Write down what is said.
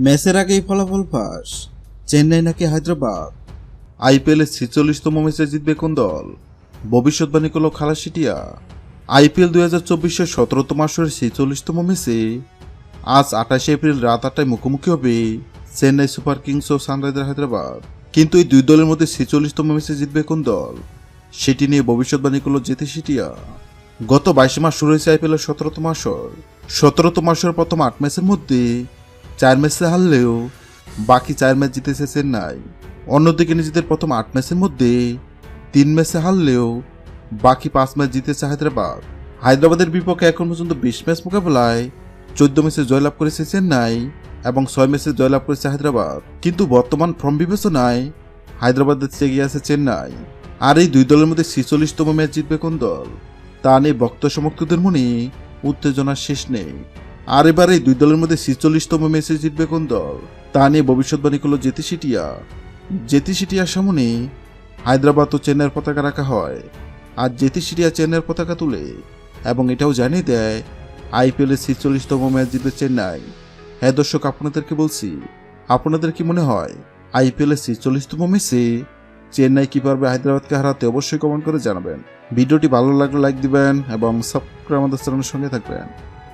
ম্যাচের আগেই ফলাফল ফাঁস। চেন্নাই নাকি হায়দ্রাবাদ? আইপিএলের ছেচল্লিশতম ম্যাচে জিতবে কোন দল? ভবিষ্যৎবাণী করল খালাসিটিয়া। আইপিএল দুই হাজার চব্বিশের সতেরোতম আসরের ছেচল্লিশতম ম্যাচে আজ আঠাশে এপ্রিল রাত আটটায় মুখোমুখি হবে চেন্নাই সুপার কিংস ও সানরাইজার হায়দ্রাবাদ। কিন্তু এই দুই দলের মধ্যে ছেচল্লিশতম ম্যাচে জিতবে কোন দল? সেটি নিয়ে ভবিষ্যৎবাণী করল জেতে সিটিয়া। গত বাইশে মাস শুরু হয়েছে আইপিএলের সতেরোতম আসর। সতেরোতম আসরের প্রথম আট ম্যাচের মধ্যে চার ম্যাচে হারলেও বাকি চার ম্যাচ জিতেছে চেন্নাই অন্যদিকে নিজেদের প্রথম আট ম্যাচের মধ্যে তিন ম্যাচে হারলেও বাকি পাঁচ ম্যাচ জিতেছে হায়দ্রাবাদ। হায়দ্রাবাদের বিপক্ষে এখন পর্যন্ত বিশ ম্যাচ মোকাবেলায় চোদ্দ ম্যাচে জয়লাভ করেছে চেন্নাই এবং ছয় ম্যাচে জয়লাভ করেছে হায়দ্রাবাদ। কিন্তু বর্তমান ফর্ম বিবেচনায় হায়দ্রাবাদের চেয়ে এগিয়ে আছে চেন্নাই। আর এই দুই দলের মধ্যে ছিচল্লিশতম ম্যাচ জিতবে কোন দল? তা নিয়ে ভক্ত সমর্থকদের মনে উত্তেজনার শেষ নেই। আর এবারে দুই দলের মধ্যে ছিচল্লিশতম ম্যাচে জিতবে কোন দল? তা নিয়ে ভবিষ্যৎবাণী করল জেতি সিটিয়া জেতি সিটিয়ার সামনে হায়দ্রাবাদ ও চেন্নাইয়ের পতাকা রাখা হয়। আর জেতি সিটিয়া চেন্নাইয়ের পতাকা তুলে এবং এটাও জানিয়ে দেয় আইপিএলের ছিচল্লিশতম ম্যাচ জিতবে চেন্নাই। হ্যাঁ দর্শক, আপনাদেরকে বলছি, আপনাদের কি মনে হয় আইপিএলের ছিচল্লিশতম ম্যাচে চেন্নাই কি পারবে হায়দ্রাবাদকে হারাতে? অবশ্যই কমেন্ট করে জানাবেন। ভিডিওটি ভালো লাগলে লাইক দিবেন এবং সাবস্ক্রাইব আমাদের চ্যানেলের সঙ্গে থাকবেন।